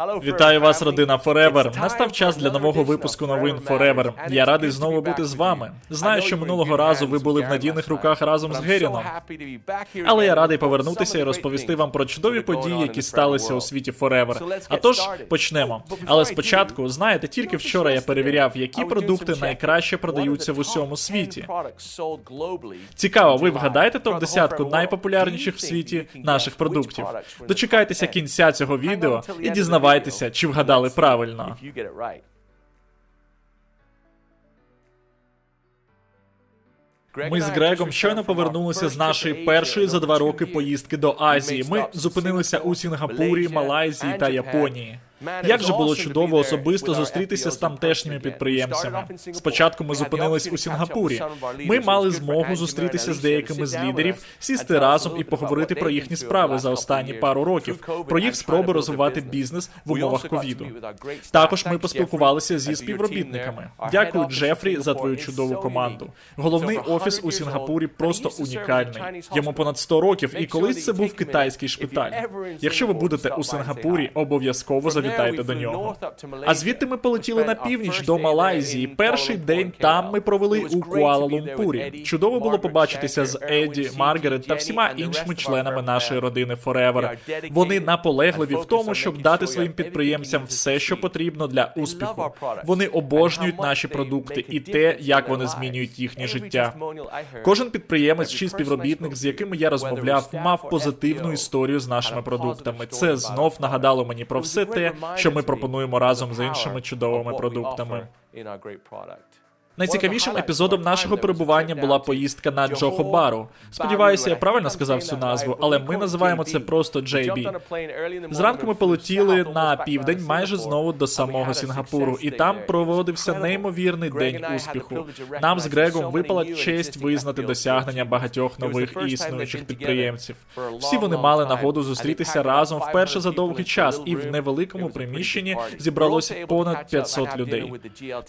Вітаю вас, родина Forever. Настав час для нового випуску новин Forever. Я радий знову бути з вами. Знаю, що минулого разу ви були в надійних руках разом з Геріном. Але я радий повернутися і розповісти вам про чудові події, які сталися у світі Forever. А тож почнемо. Але спочатку, знаєте, тільки вчора я перевіряв, які продукти найкраще продаються в усьому світі. Цікаво, ви вгадаєте топ десятку найпопулярніших в світі наших продуктів? Дочекайтеся кінця цього відео і дізнавайтеся, чи вгадали правильно. Ми з Грегом щойно повернулися з нашої першої за два роки поїздки до Азії. Ми зупинилися у Сінгапурі, Малайзії та Японії. Як же було чудово особисто зустрітися з тамтешніми підприємцями. Спочатку ми зупинились у Сінгапурі. Ми мали змогу зустрітися з деякими з лідерів, сісти разом і поговорити про їхні справи за останні пару років, про їх спроби розвивати бізнес в умовах ковіду. Також ми поспілкувалися зі співробітниками. Дякую, Джефрі, за твою чудову команду. Головний офіс у Сінгапурі просто унікальний. Йому понад 100 років, і колись це був китайський шпиталь. Якщо ви будете у Сингапурі, обов'язково завітайте до нього. А звідти ми полетіли на північ до Малайзії. Перший день там ми провели у Куала-Лумпурі. Чудово було побачитися з Еді, Маргарет та всіма іншими членами нашої родини Forever. Вони наполегливі в тому, щоб дати своїм підприємцям все, що потрібно для успіху. Вони обожнюють наші продукти і те, як вони змінюють їхнє життя. Кожен підприємець чи співробітник, з якими я розмовляв, мав позитивну історію з нашими продуктами. Це знов нагадало мені про все те, що ми пропонуємо разом з іншими чудовими продуктами. Найцікавішим епізодом нашого перебування була поїздка на Джохобару. Сподіваюся, я правильно сказав цю назву, але ми називаємо це просто JB. Зранку ми полетіли на південь, майже знову до самого Сінгапуру, і там проводився неймовірний день успіху. Нам з Грегом випала честь визнати досягнення багатьох нових і існуючих підприємців. Всі вони мали нагоду зустрітися разом вперше за довгий час, і в невеликому приміщенні зібралося понад 500 людей.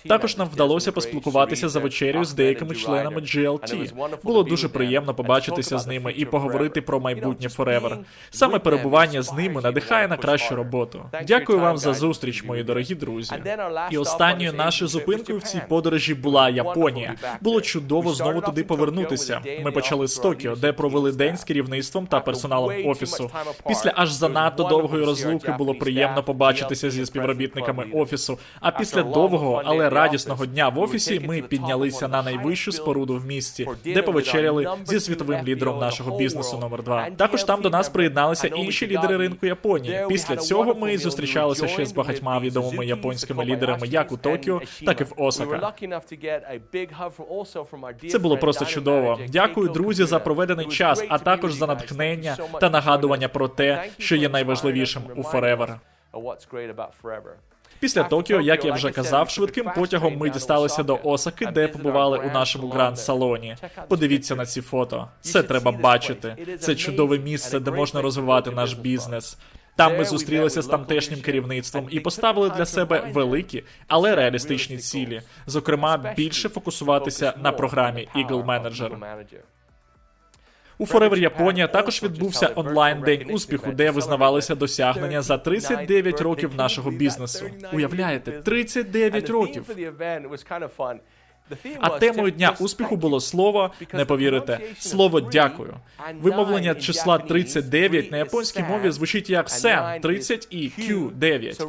Також нам вдалося поспілкуватися за вечерю з деякими членами GLT. Було дуже приємно побачитися з ними і поговорити про майбутнє Forever. Саме перебування з ними надихає на кращу роботу. Дякую вам за зустріч, мої дорогі друзі. І останньою нашою зупинкою в цій подорожі була Японія. Було чудово знову туди повернутися. Ми почали з Токіо, де провели день з керівництвом та персоналом офісу. Після аж занадто довгої розлуки було приємно побачитися зі співробітниками офісу. А після довгого, але радісного дня в офісі ми піднялися на найвищу споруду в місті, де повечеряли зі світовим лідером нашого бізнесу номер 2 Також там до нас приєдналися інші лідери ринку Японії. Після цього ми зустрічалися ще з багатьма відомими японськими лідерами, як у Токіо, так і в Осака. Це було просто чудово. Дякую, друзі, за проведений час, а також за натхнення та нагадування про те, що є найважливішим у Forever. Після Токіо, як я вже казав, швидким потягом ми дісталися до Осаки, де побували у нашому гранд салоні. Подивіться на ці фото. Це треба бачити. Це чудове місце, де можна розвивати наш бізнес. Там ми зустрілися з тамтешнім керівництвом і поставили для себе великі, але реалістичні цілі. Зокрема, більше фокусуватися на програмі Eagle Manager. У Forever Японія також відбувся онлайн день успіху, де визнавалися досягнення за 39 років нашого бізнесу. Уявляєте, 39 років. А темою дня успіху було слово, не повірите, слово дякую. Вимовлення числа 39 на японській мові звучить як сен 30 і Q 9.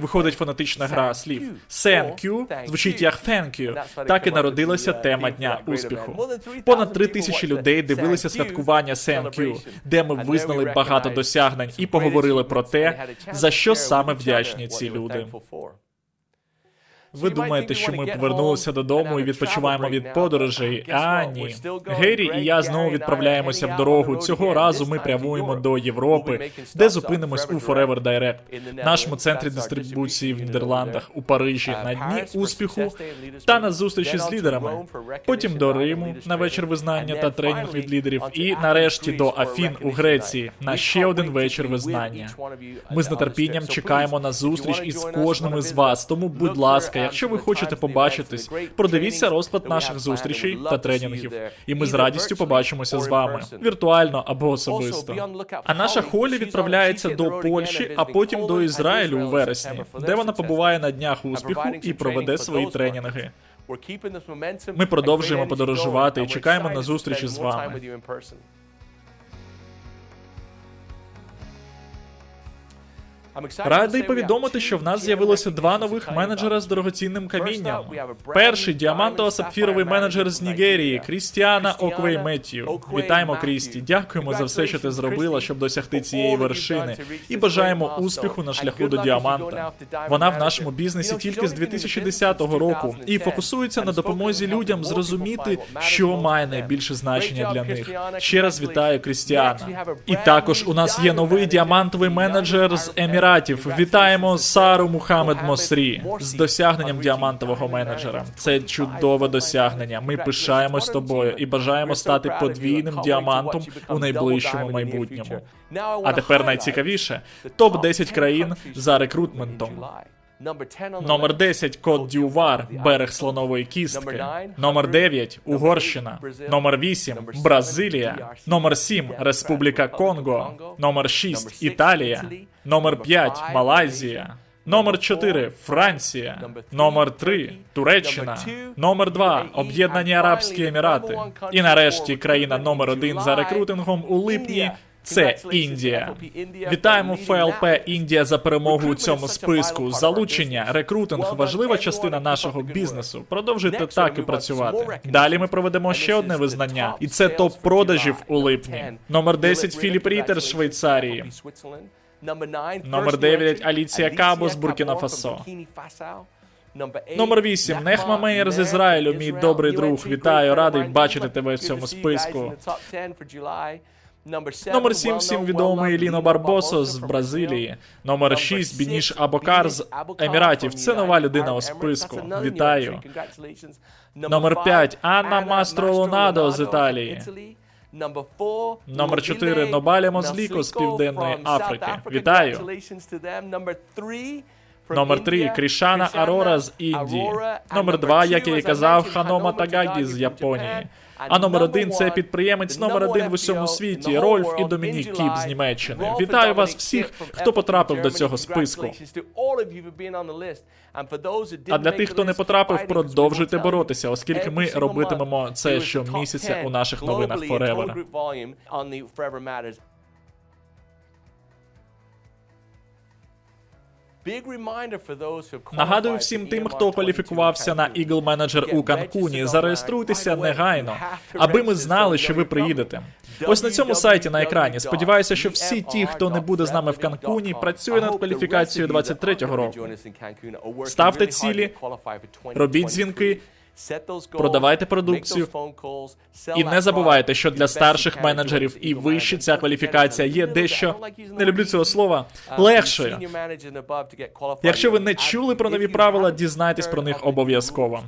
Виходить фонетична гра слів. Сен Q звучить як thank you. Так і народилася тема дня успіху. Понад три тисячі людей дивилися святкування Сен Q, де ми визнали багато досягнень і поговорили про те, за що саме вдячні ці люди. Ви думаєте, що ми повернулися додому і відпочиваємо від подорожей? А ні. Гері і я знову відправляємося в дорогу. Цього разу ми прямуємо до Європи, де зупинимось у Forever Direct, нашому центрі дистрибуції в Нідерландах, у Парижі, на дні успіху та на зустрічі з лідерами. Потім до Риму на вечір визнання та тренінг від лідерів. І нарешті до Афін у Греції на ще один вечір визнання. Ми з нетерпінням чекаємо на зустріч із кожним із вас. Тому, будь ласка, якщо ви хочете побачитись, продивіться розклад наших зустрічей та тренінгів, і ми з радістю побачимося з вами віртуально або особисто. А наша Холі відправляється до Польщі, а потім до Ізраїлю у вересні, де вона побуває на днях успіху і проведе свої тренінги. Ми продовжуємо подорожувати і чекаємо на зустрічі з вами. Радий повідомити, що в нас з'явилося два нових менеджера з дорогоцінним камінням. Перший діамантово-сапфіровий менеджер з Нігерії Крістіана Оквей Меттію. Вітаємо, Крісті. Дякуємо за все, що ти зробила, щоб досягти цієї вершини, і бажаємо успіху на шляху до діаманта. Вона в нашому бізнесі тільки з 2010 року і фокусується на допомозі людям зрозуміти, що має найбільше значення для них. Ще раз вітаю Крістіана. І також у нас є новий діамантовий менеджер з Еміратів. Вітаємо Сару Мухаммед Мосрі з досягненням діамантового менеджера. Це чудове досягнення. Ми пишаємось тобою і бажаємо стати подвійним діамантом у найближчому майбутньому. А тепер найцікавіше: топ 10 країн за рекрутментом. Номер 10 Кот Дювар, берег слонової кістки. Номер 9 Угорщина. Номер 8 Бразилія. Номер 7 Республіка Конго. Номер 6 Італія. Номер 5 Малайзія. Номер 4 Франція. Номер 3 Туреччина. Номер 2 Об'єднані Арабські Емірати. І нарешті країна номер 1 за рекрутингом у липні. Це Індія. Вітаємо ФЛП Індія за перемогу у цьому списку. Залучення, рекрутинг важлива частина нашого бізнесу. Продовжуйте так і працювати. Далі ми проведемо ще одне визнання, і це топ продажів у липні. Номер 10 Філіп Рітер з Швейцарії. Номер 9 Аліція Кабо з Буркіна Фасо. Номер 8 Нехма Мейер з Ізраїлю. Мій добрий друг. Вітаю, радий бачити тебе в цьому списку. Номер 7 всім відомий Ліно Барбосо з Бразилії. Номер 6 Бініш Абокар з Еміратів. Це нова людина у списку. Вітаю. Номер 5 Анна Мастро Лонадо з Італії. Номер 4 Нобаля Мозліко з Південної Африки. Вітаю. Номер 3 Крішана Арора з Індії. Номер 2, як я і казав, Ханома Тагагі з Японії. А номер один це підприємець номер один в усьому світі Рольф і Домінік Кіп з Німеччини. Вітаю вас всіх, хто потрапив до цього списку. А для тих, хто не потрапив, продовжуйте боротися, оскільки ми робитимемо це щомісяця у наших новинах Forever. Нагадую всім тим, хто кваліфікувався на Eagle Manager у Канкуні, зареєструйтеся негайно, аби ми знали, що ви приїдете. Ось на цьому сайті на екрані. Сподіваюся, що всі ті, хто не буде з нами в Канкуні, працює над кваліфікацією 23-го року. Ставте цілі, робіть дзвінки. Продавайте продукцію. і не забувайте, що для старших менеджерів і вище ця кваліфікація є дещо. Не люблю цього слова. легшою. Якщо ви не чули про нові правила, дізнайтесь про них обов'язково.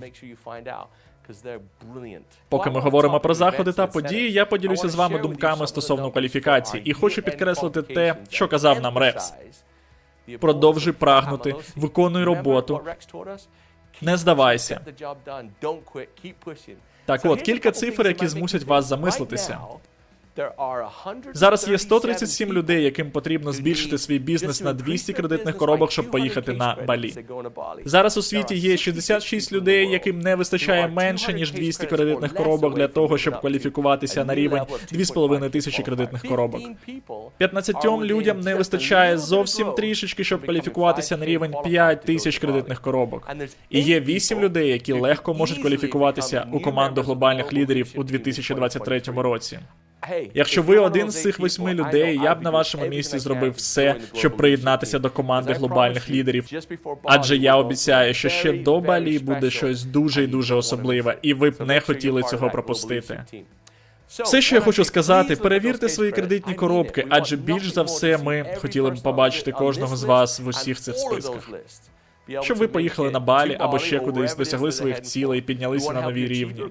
Поки ми говоримо про заходи та події, я поділюся з вами думками стосовно кваліфікації. і хочу підкреслити те, що казав нам Рекс. Продовжуй прагнути, виконуй роботу. Не здавайся. Так от, кілька цифр, які змусять вас замислитися. Зараз є 137 людей, яким потрібно збільшити свій бізнес на 200 кредитних коробок, щоб поїхати на Балі. Зараз у світі є 66 людей, яким не вистачає менше ніж 200 кредитних коробок для того, щоб кваліфікуватися на рівень 2,5 тисячі кредитних коробок. 15 людям не вистачає зовсім трішечки, щоб кваліфікуватися на рівень 5 тисяч кредитних коробок. І є 8 людей, які легко можуть кваліфікуватися у команду глобальних лідерів у 2023 році. Якщо ви один з цих восьми людей, я б на вашому місці зробив все, щоб приєднатися до команди глобальних лідерів. Адже я обіцяю, що ще до Балі буде щось дуже і дуже особливе, і ви б не хотіли цього пропустити. Все, що я хочу сказати, перевірте свої кредитні коробки, адже більш за все ми хотіли б побачити кожного з вас в усіх цих списках. Щоб ви поїхали на Балі або ще кудись, досягли своїх цілей піднялися на нові рівні.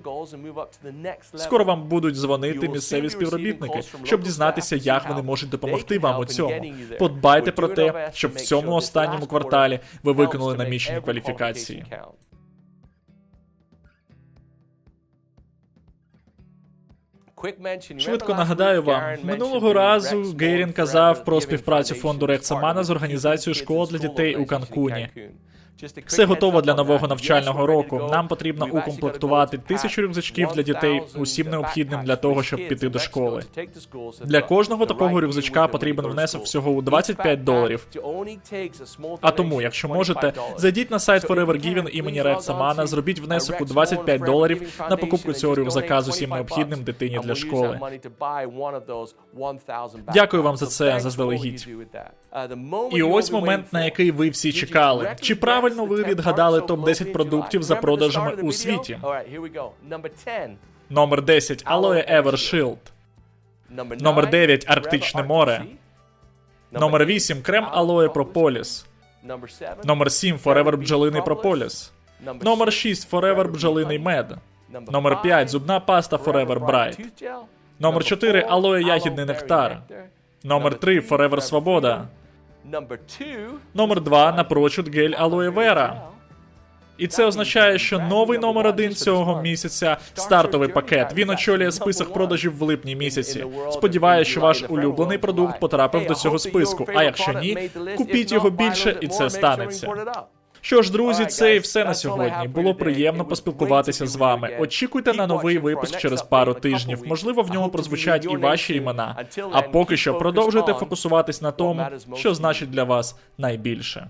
Скоро вам будуть дзвонити місцеві співробітники, щоб дізнатися, як вони можуть допомогти вам у цьому. Подбайте про те, щоб в цьому останньому кварталі ви виконали намічені кваліфікації. Швидко нагадаю вам, минулого разу Гейрін казав про співпрацю фонду Рексамана з організацією школ для дітей у Канкуні. Все готово для нового навчального року. Нам потрібно укомплектувати тисячу рюкзачків для дітей усім необхідним для того, щоб піти до школи. Для кожного такого рюкзачка потрібен внесок всього у 25 доларів. А тому, якщо можете, зайдіть на сайт Forever Given імені Рекса Мана, зробіть внесок у 25 доларів на покупку цього рюкзака з усім необхідним дитині для школи. Дякую вам за це заздалегідь. І ось момент, на який ви всі чекали. Чи правильно ви відгадали топ 10 продуктів за продажами у світі? Номер 10 Aloe Evershield. Номер 9 Арктичне море. Номер 8 крем Aloe Propolis. Номер 7 Forever бджолиний Propolis. Номер 6 Forever бджолиний мед. Номер 5 зубна паста Forever Bright. Номер 4 Aloe ягідний нектар. Номер 3 Forever Свобода. Номер 2 напрочуд гель алоє вера. І це означає, що новий номер один цього місяця стартовий пакет. Він очолює список продажів в липні місяці. Сподіваюся, що ваш улюблений продукт потрапив до цього списку. А якщо ні, купіть його більше, і це станеться. Що ж, друзі, це і все на сьогодні. Було приємно поспілкуватися з вами. Очікуйте на новий випуск через пару тижнів. Можливо, в ньому прозвучать і ваші імена. А поки що продовжуйте фокусуватись на тому, що значить для вас найбільше.